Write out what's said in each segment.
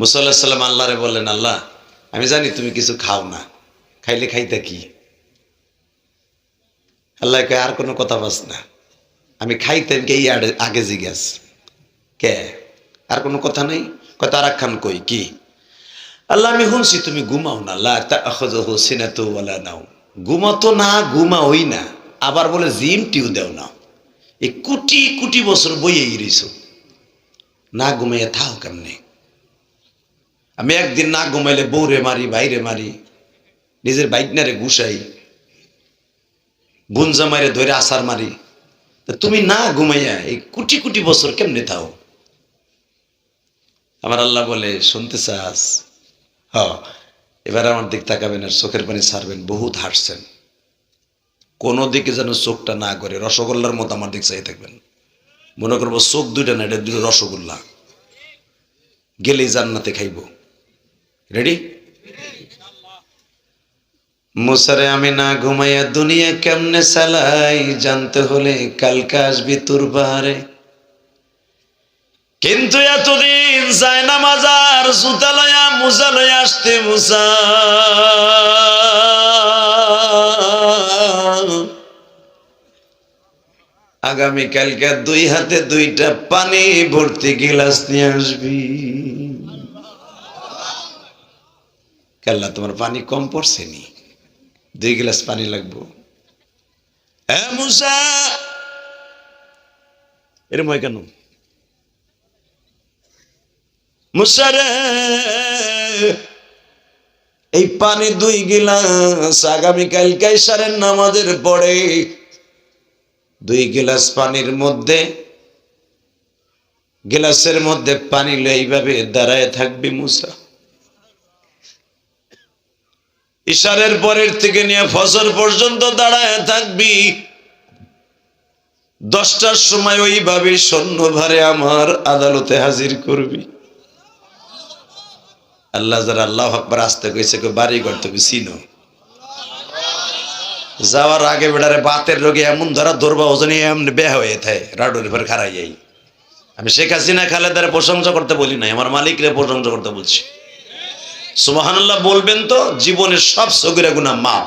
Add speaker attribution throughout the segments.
Speaker 1: মুসাল্লাহ সাল্লাম আল্লাহরে বললেন, আল্লাহ, আমি জানি তুমি কিছু খাও না। খাইলে খাইতে কি? আল্লাহ কয়, আর কোনো কথা বাস না। আমি খাইতেন কে আগে- জিজ্ঞাস কে? আর কোনো কথা নেই? কয় তারা খান কই? কি? আল্লাহ, আমি শুনছি তুমি ঘুমাও না। লা তাখযুহু সিনাতু ওয়ালা নাও ঘুমাতো না, ঘুমাওই না। আবার বলে জিম টিউ দেও না। এই কোটি কোটি বছর বইয়ে গিয়েছ না ঘুমাইয়া থাও কেমনে? আমি একদিন না ঘুমাইলে বউরে মারি বাইরে মারি, নিজের বাইকনারে গুসাই বুনজা মারে ধরে আসার মারি। তুমি না ঘুমাইয়া এই কোটি কোটি বছর কেমনে থাও? আমার আল্লাহ বলে, শুনতে চাস? হ এবার আমার দিক তাকাবেন আর চোখের পানি ছাড়বেন, বহুত হাসছেন কোনো দিকে যেন চোখটা না করে, রসগোল্লার মতো আমার দিক চাই থাকবেন। মনে করব চোখ দুইটা না, এটা দুটো রসগোল্লা। গেলেই জান্নাতে খাইব। রেডি মুসারে আমি না ঘুমাইয়া দুনিয়া কেমনে চালাই? জানতে হলে কালকে আসবি তোর বারে কিন্তু এতদিন যায় না মাজার সুতা লয়া মুসা লয়া আসতে মুসা। আগামী কালকে দুই হাতে দুইটা পানি ভর্তি গিলাস নিয়ে আসবি। কাল্লা তোমার পানি কম পড়ছে নি? দুই গিলাস পানি লাগবো। মুসা! এরম কেন? এই পানি দুই গিলাস আগামীকাল কাইসারের নামাজের পরে দুই গিলাস পানির মধ্যে, গিলাসের মধ্যে পানি লয়ে এইভাবে দাঁড়ায় থাকবি মুসা। ইশারের পরের থেকে নিয়ে ফসল পর্যন্ত দাঁড়ায় থাকবি। দশটার সময় ওইভাবে সৈন্যভারে আমার আদালতে হাজির করবি। আল্লাহ যারা আল্লাহ আকবর আসতে কইছে বাড়ি ঘর তুমি চিনো। যাওয়ার আগে বেড়ারে বাতের রোগে এমন ধরা ধরবা ওজনে এমন বেহ হয়ে থাকে, রাডুর উপর খারাই যাই। আমি শেখ হাসিনা, খালেদারে প্রশংসা করতে বলি নাই, আমার মালিকরে প্রশংসা করতে বলছি। সুবাহান্লাহ বলবেন তো, জীবনের সব সগিরা গুণা মাপ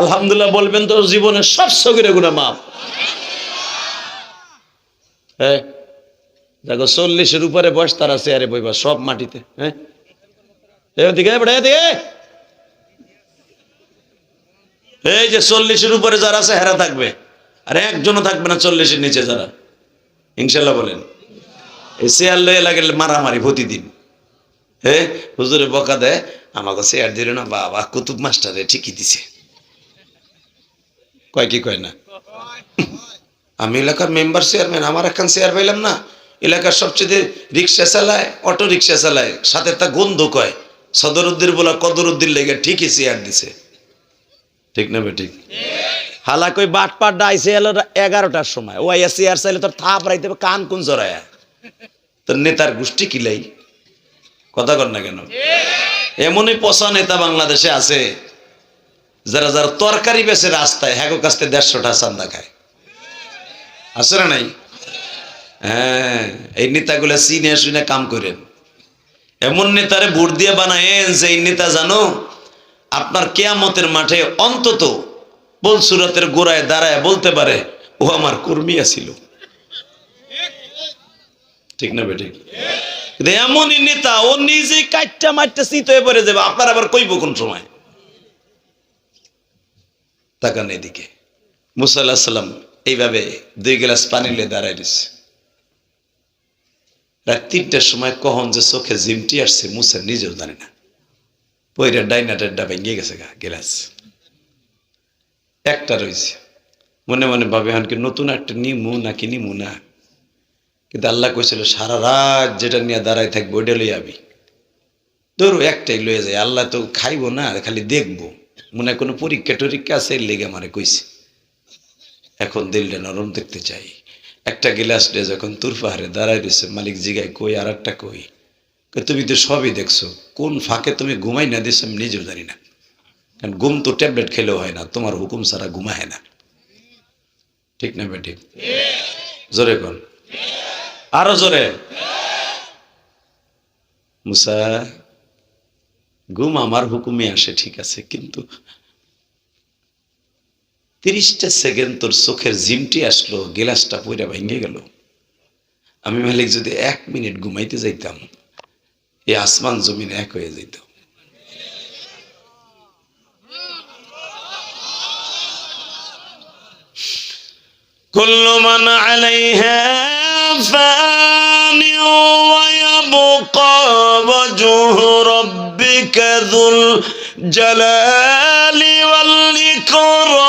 Speaker 1: আলহামদুলিল্লাহ বলবেন তো, জীবনের সব সগিরা গুণা মাপ হ্যাঁ দেখো চল্লিশের উপরে বয়স, তারা চেয়ারে বইবা, সব মাটিতে হ্যাঁ এই যে চল্লিশের উপরে যারা আছে, হেরা থাকবে। আর একজনও থাকবে না চল্লিশের নিচে যারা। ইনশাল্লাহ বলেন। এই চেয়ার লাগে মারামারি প্রতিদিন। হে, হুজুরে বকা দেয় আমাকে চেয়ার দিল না, বাবা, কুতুব মাস্টারে ঠিকই দিছে। কয় কি কয় না? আমি এলাকার মেম্বার চেয়ারম্যান আমার একখান চেয়ার পাইলাম না। এলাকার সবচেয়ে রিক্সা চালায় অটো রিক্সা চালায়, সাথে তা গন্ধ কয়। সদরুদ্দিন বলা, কদরুদ্দিন লেগে ঠিকই চেয়ার দিছে। ঠিক না ঠিক? হালা কই বাট পাট ডাইছে এলো এগারোটার সময়। ও চেয়ার চাইলে তোর থাপ রাইতে কান কোন জড়ায়া। তোর নেতার গোষ্ঠী কিলাই কথা কর না কেন? এমনই পচা নেতা বাংলাদেশে আছে, যারা যারা তরকারি বেছে রাস্তায় হ্যাগো কাছতে দেড়শোটা চান্দা খায়। আছে না নাই? হ্যাঁ এই নেতাগুলা চিনে শুনে কাম করেন। এমন নেতারে ভোট দিয়ে বানায়েন যে, এই নেতা জানো, আপনার কেয়ামতের মাঠে অন্তত বলসুরতের গোড়ায় দাঁড়ায় বলতে পারে, ও আমার কর্মী আছিল। ঠিক না বেঠিক এমনই নেতা, ও নিজে কাটটা মারটা শীত হয়ে পড়ে যাবে, আপনার আবার কইব কোন সময়? তাকান এদিকে। মুসাল্লাহ সাল্লাম এইভাবে দুই গ্লাস পানি নিয়ে দাঁড়ায় দিচ্ছে রাত তিনটার সময় কখন যে চোখে জিমটি আসছে, মুসা নিজেও জানে না। পইরা ডাইনা টেড্ডা ভেঙে গেছে গা, গেলাস। একটা রয়েছে। মনে মনে ভাবে, এখন কি নতুন একটা নিমু নাকি নিমু না? কিন্তু আল্লাহ কইছিল সারা রাত যেটা নিয়ে দাঁড়ায় থাকব ওইটা লই আবি। ধরো একটাই লয়ে যায় আল্লাহ তো খাইবো না খালি দেখব। মনে হয় কোনো পরীক্ষা টরীক্ষা আছে এর লেগে আমারে কইছে। এখন দিলটা নরম দেখতে চাই। একটা গিলাস দিয়ে যখন তুর পাহাড়ে দাঁড়ায় রয়েছে মালিক জিগায় কই আর একটা কই? তুমি তো সবই দেখছ কোন ফাঁকে তুমি ঘুমাই না দিস আমি নিজেও জানি না। কারণ ঘুম তো ট্যাবলেট খেলেও হয় না তোমার হুকুম ছাড়া ঘুমায় না। ঠিক না বেঠিক জোরে কোন আরও জোরে। মুসা, ঘুম আমার হুকুমে আসে, ঠিক আছে, কিন্তু তিরিশটা সেকেন্ড তোর চোখের জিমটি আসলো, গিলাসটা পইরা ভেঙে গেল। আমি মালিক, যদি এক মিনিট ঘুমাইতে যাইতাম, এই আসমান জমিন এক হয়ে যেত কুল্লু মান আলাইহা فان ويبقى وجه ربك ذو الجلال والإكرام.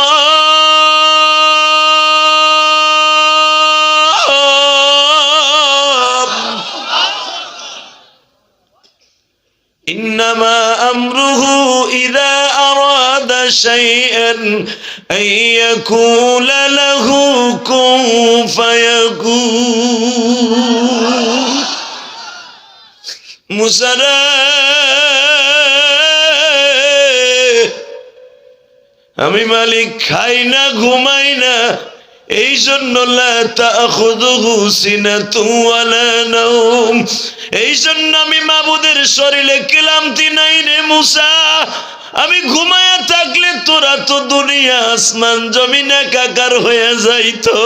Speaker 1: إنما أمره إذا أراد شيئا أن يقول له كن فيكون মুসারে আমি মালিক খাই না ঘুমাই না এই জন্য এই জন্য আমি মাবুদের শরীরে ক্লান্তি নাই রে মুসা আমি ঘুমায়া থাকলে তোরা তো দুনিয়া আসমান জমিন একাকার হয়ে যাইতো।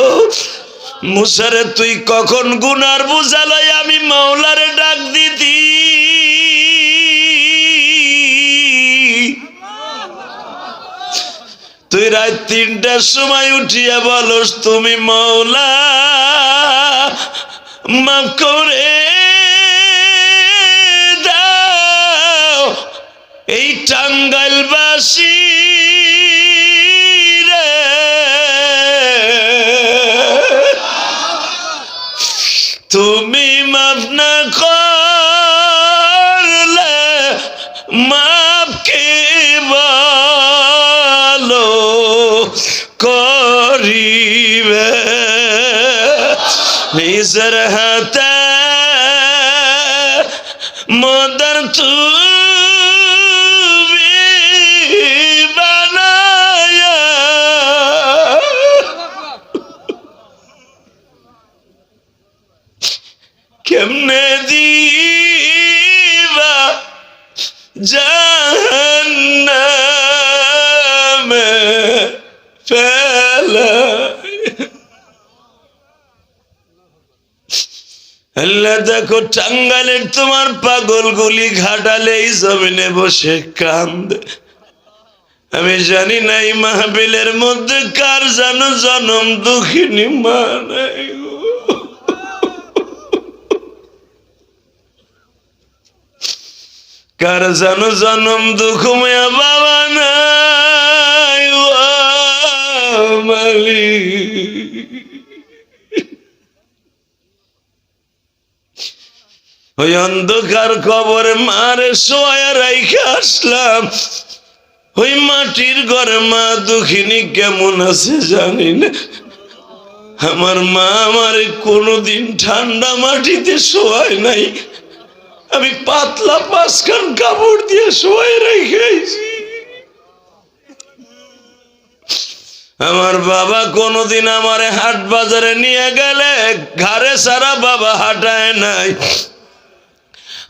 Speaker 1: মুসারে, তুই কখন গুনার বুঝালাই আমি মাওলারে ডাক দিতি। তুই রাত তিনটার সময় উঠিয়া বলস, তুমি মৌলা মাফ করে নিজের হাতে মদর তুমি বানায়া। কেমনে দেখো টাঙ্গালের তোমার পাগল গুলি ঘাটালে এই জমিনে বসে কান্দে। আমি জানি না এই মাহবিলের মধ্যে কার জানো জনম দুঃখিনী মা নাই কার জানো জনম দুঃখময়া বাবা নাই মালিক। ওই অন্ধকার কবরে মারে শোয়া রাইখে আসলাম। ওই মাটির ঘরে মা দুঃখিনী কেমন আছে জানি না আমার মা আমার কোনোদিন ঠান্ডা মাটিতে শোয়ায় নাই। আমি পাতলা পাঁচখান কাপড় দিয়ে শোয়াই রেখেছি আমার বাবা কোনোদিন আমারে হাট বাজারে নিয়ে গেলে ঘরে সারা বাবা হাঁটায় নাই।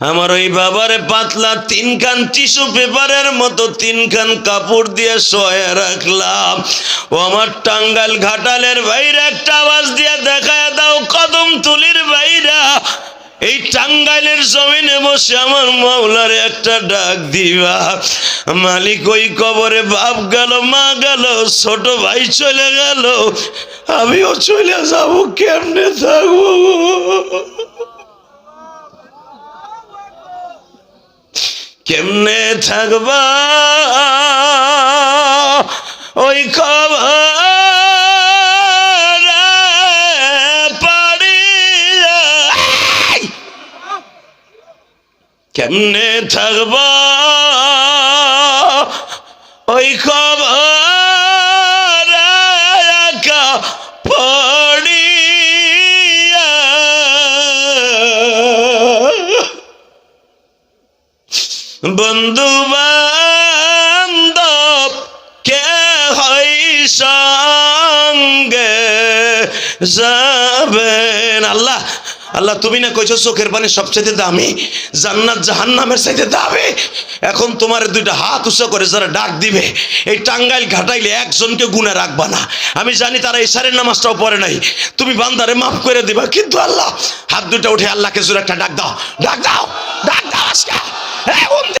Speaker 1: আমার ওই বাবারে পাতলা তিনখান টিস্যু পেপারের মতো তিনখান কাপড় দিয়ে শোয়া রাখলাম। ও আমার টাঙ্গাল ঘাটালের বাইরে একটা আওয়াজ দিয়ে দেখায় দাও, কদম তুলির বাইরা। এই টাঙ্গাইলের জমিনে বসে আমার মাওলার একটা ডাক দিবা। মালিক ওই কবরে বাপ গেল, মা গেল, ছোট ভাই চলে গেল। আমিও চলে যাব, কেমনে থাকব কেমনে থাকবা? ওই খবর কেমনে থাকবা? ওই খবর বন্ধু কে হয় সঙ্গে যাবেন আল্লাহ আল্লাহ, তুমি না কইছো চোখের পানি সবচেয়ে দামি, জান্নাত জাহান্নামের চাইতে দামি। এখন তোমার দুইটা হাত উঁচা করে যারা ডাক দিবে, এই টাঙ্গাইল ঘাটাইলে একজনকে গুণে রাখবা না। আমি জানি তারা ইশারের নামাজটাও পড়ে নাই, তুমি বান্দারে মাফ করে দিবা, কিন্তু আল্লাহ, হাত দুটা উঠে আল্লাহকে জোরে একটা ডাক দাও ডাক দাও ডাক দাও আজকে।